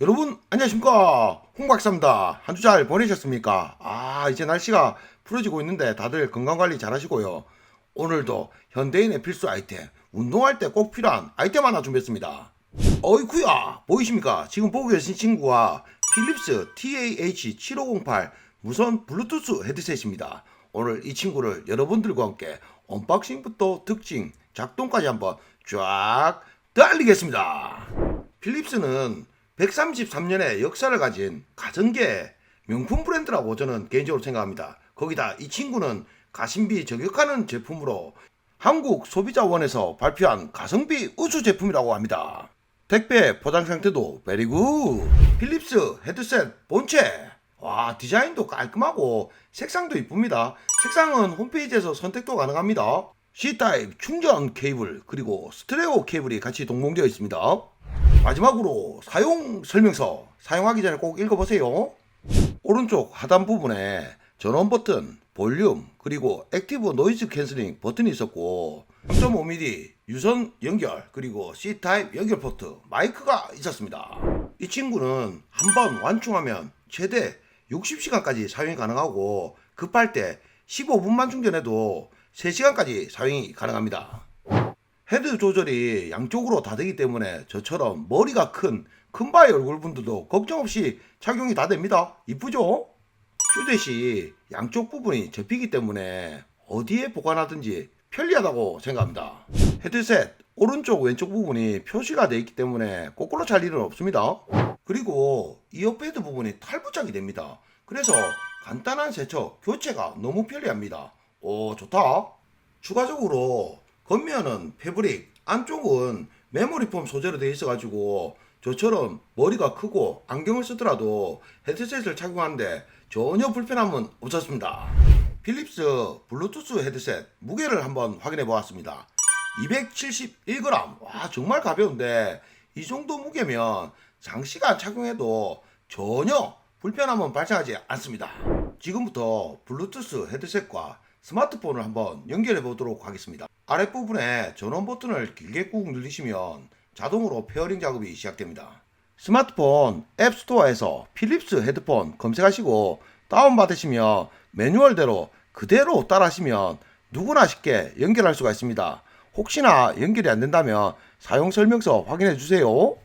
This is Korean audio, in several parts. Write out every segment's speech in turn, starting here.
여러분 안녕하십니까? 홍박사입니다. 한 주 잘 보내셨습니까? 아 이제 날씨가 풀어지고 있는데 다들 건강관리 잘 하시고요. 오늘도 현대인의 필수 아이템 운동할 때 꼭 필요한 아이템 하나 준비했습니다. 어이쿠야 보이십니까? 지금 보고 계신 친구가 필립스 TAH7508 무선 블루투스 헤드셋입니다. 오늘 이 친구를 여러분들과 함께 언박싱부터 특징 작동까지 한번 쫙 달리겠습니다. 필립스는 133년의 역사를 가진 가전계 명품 브랜드라고 저는 개인적으로 생각합니다. 거기다 이 친구는 가심비 저격하는 제품으로 한국 소비자원에서 발표한 가성비 우수 제품이라고 합니다. 택배 포장 상태도 베리굿. 필립스 헤드셋 본체. 와 디자인도 깔끔하고 색상도 이쁩니다. 색상은 홈페이지에서 선택도 가능합니다. C타입 충전 케이블 그리고 스테레오 케이블이 같이 동봉되어 있습니다. 마지막으로 사용 설명서 사용하기 전에 꼭 읽어보세요. 오른쪽 하단 부분에 전원 버튼, 볼륨, 그리고 액티브 노이즈 캔슬링 버튼이 있었고 3.5mm 유선 연결, 그리고 C타입 연결 포트, 마이크가 있었습니다. 이 친구는 한 번 완충하면 최대 60시간까지 사용이 가능하고 급할 때 15분만 충전해도 3시간까지 사용이 가능합니다. 헤드 조절이 양쪽으로 다 되기 때문에 저처럼 머리가 큰 큰바의 얼굴분들도 걱정 없이 착용이 다 됩니다. 이쁘죠? 휴대시 양쪽 부분이 접히기 때문에 어디에 보관하든지 편리하다고 생각합니다. 헤드셋 오른쪽 왼쪽 부분이 표시가 되어 있기 때문에 거꾸로 찰 일은 없습니다. 그리고 이어패드 부분이 탈부착이 됩니다. 그래서 간단한 세척, 교체가 너무 편리합니다. 오, 좋다. 추가적으로 겉면은 패브릭, 안쪽은 메모리 폼 소재로 되어 있어가지고 저처럼 머리가 크고 안경을 쓰더라도 헤드셋을 착용하는데 전혀 불편함은 없었습니다. 필립스 블루투스 헤드셋 무게를 한번 확인해 보았습니다. 271g. 와, 정말 가벼운데 이 정도 무게면 장시간 착용해도 전혀 불편함은 발생하지 않습니다. 지금부터 블루투스 헤드셋과 스마트폰을 한번 연결해 보도록 하겠습니다. 아랫부분에 전원 버튼을 길게 꾹 누르시면 자동으로 페어링 작업이 시작됩니다. 스마트폰 앱스토어에서 필립스 헤드폰 검색하시고 다운받으시면 매뉴얼대로 그대로 따라하시면 누구나 쉽게 연결할 수가 있습니다. 혹시나 연결이 안 된다면 사용 설명서 확인해 주세요.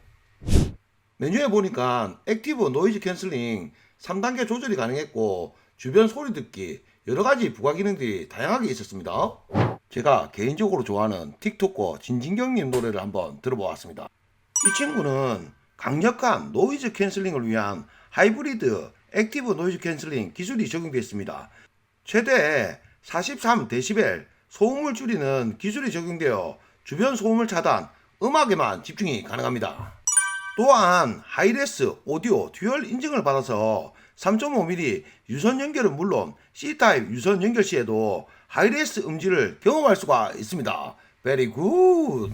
메뉴에 보니까 액티브 노이즈 캔슬링 3단계 조절이 가능했고 주변 소리 듣기 여러 가지 부가 기능들이 다양하게 있었습니다. 제가 개인적으로 좋아하는 틱톡커 진진경님 노래를 한번 들어보았습니다. 이 친구는 강력한 노이즈 캔슬링을 위한 하이브리드 액티브 노이즈 캔슬링 기술이 적용되어 있습니다. 최대 43데시벨 소음을 줄이는 기술이 적용되어 주변 소음을 차단, 음악에만 집중이 가능합니다. 또한 하이레스 오디오 듀얼 인증을 받아서 3.5mm 유선 연결은 물론 C타입 유선 연결 시에도 하이레스 음질을 경험할 수가 있습니다. 베리 굿.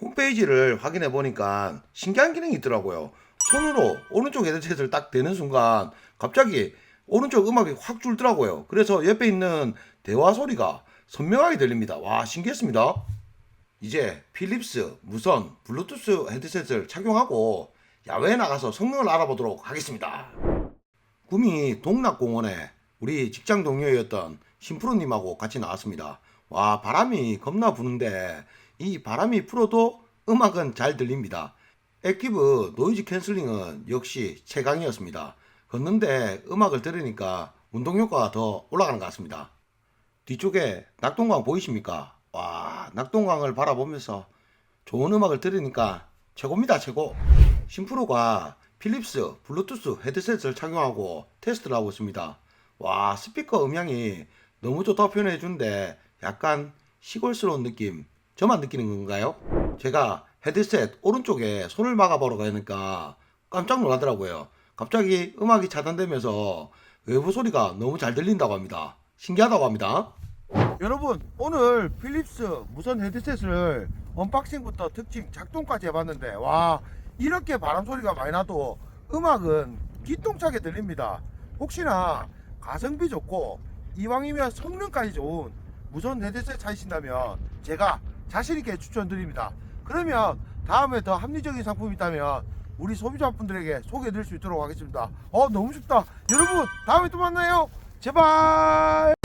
홈페이지를 확인해 보니까 신기한 기능이 있더라고요. 손으로 오른쪽 헤드셋을 딱 대는 순간 갑자기 오른쪽 음악이 확 줄더라고요. 그래서 옆에 있는 대화 소리가 선명하게 들립니다. 와, 신기했습니다. 이제 필립스 무선 블루투스 헤드셋을 착용하고 야외에 나가서 성능을 알아보도록 하겠습니다. 구미 동락공원에 우리 직장 동료였던 심프로님하고 같이 나왔습니다. 와 바람이 겁나 부는데 이 바람이 불어도 음악은 잘 들립니다. 액티브 노이즈 캔슬링은 역시 최강이었습니다. 걷는데 음악을 들으니까 운동 효과가 더 올라가는 것 같습니다. 뒤쪽에 낙동강 보이십니까? 와, 낙동강을 바라보면서 좋은 음악을 들으니까 최고입니다, 최고. 심프로가 필립스 블루투스 헤드셋을 착용하고 테스트를 하고 있습니다. 와, 스피커 음향이 너무 좋다고 표현해 주는데 약간 시골스러운 느낌. 저만 느끼는 건가요? 제가 헤드셋 오른쪽에 손을 막아보러 가니까 깜짝 놀라더라고요. 갑자기 음악이 차단되면서 외부 소리가 너무 잘 들린다고 합니다. 신기하다고 합니다. 여러분 오늘 필립스 무선 헤드셋을 언박싱부터 특징 작동까지 해봤는데 와 이렇게 바람 소리가 많이 나도 음악은 기똥차게 들립니다 혹시나 가성비 좋고 이왕이면 성능까지 좋은 무선 헤드셋 찾으신다면 제가 자신있게 추천드립니다 그러면 다음에 더 합리적인 상품이 있다면 우리 소비자분들에게 소개해드릴 수 있도록 하겠습니다. 어 너무 좋다. 여러분 다음에 또 만나요. 제발.